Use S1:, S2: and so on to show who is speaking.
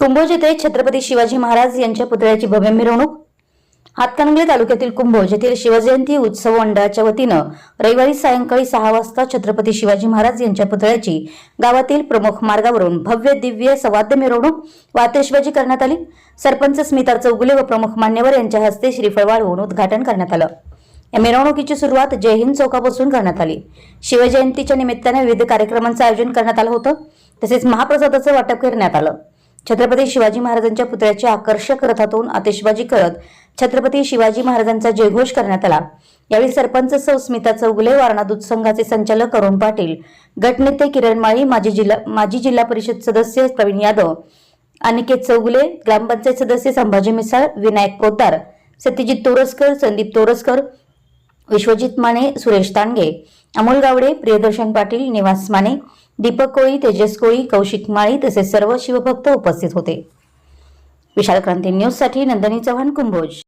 S1: कुंभोज येथे छत्रपती शिवाजी महाराज यांच्या पुतळ्याची भव्य मिरवणूक. हातकणंगले तालुक्यातील कुंभोज येथील शिवजयंती उत्सव मंडळाच्या वतीनं रविवारी सायंकाळी सहा वाजता छत्रपती शिवाजी महाराज यांच्या पुतळ्याची गावातील प्रमुख मार्गावरून भव्य दिव्य सवाद्य मिरवणूक व आतिषबाजी करण्यात आली. सरपंच स्मिता चौगुले व प्रमुख मान्यवर यांच्या हस्ते श्रीफळ वाढवून उद्घाटन करण्यात आलं. या मिरवणुकीची सुरुवात जय हिंद चौकापासून करण्यात आली. शिवजयंतीच्या निमित्ताने विविध कार्यक्रमांचं आयोजन करण्यात आलं होतं. तसेच महाप्रसादाचं वाटप करण्यात आलं. छत्रपती शिवाजी महाराजांच्या पुतळ्याची आकर्षक रथातून आतिषबाजी करत छत्रपती शिवाजी महाराजांचा जयघोष करण्यात आला. यावेळी सरपंच सौ स्मिता चौगुले वारणा दूध संघाचे संचालक अरुण पाटील गटनेते किरण माळी माजी जिल्हा माजी जिल्हा परिषद सदस्य प्रवीण यादव अनिकेत चौगुले ग्रामपंचायत सदस्य संभाजी मिसाळ विनायक पोतार सत्यजित तोरसकर संदीप तोरसकर विश्वजित माने सुरेश तांडगे अमोल गावडे प्रियदर्शन पाटील निवास माने दीपक कोळी तेजस कोळी कौशिक माळी तसेच सर्व शिवभक्त उपस्थित होते. विशाल क्रांती न्यूजसाठी नंदनी चव्हाण कुंभोज.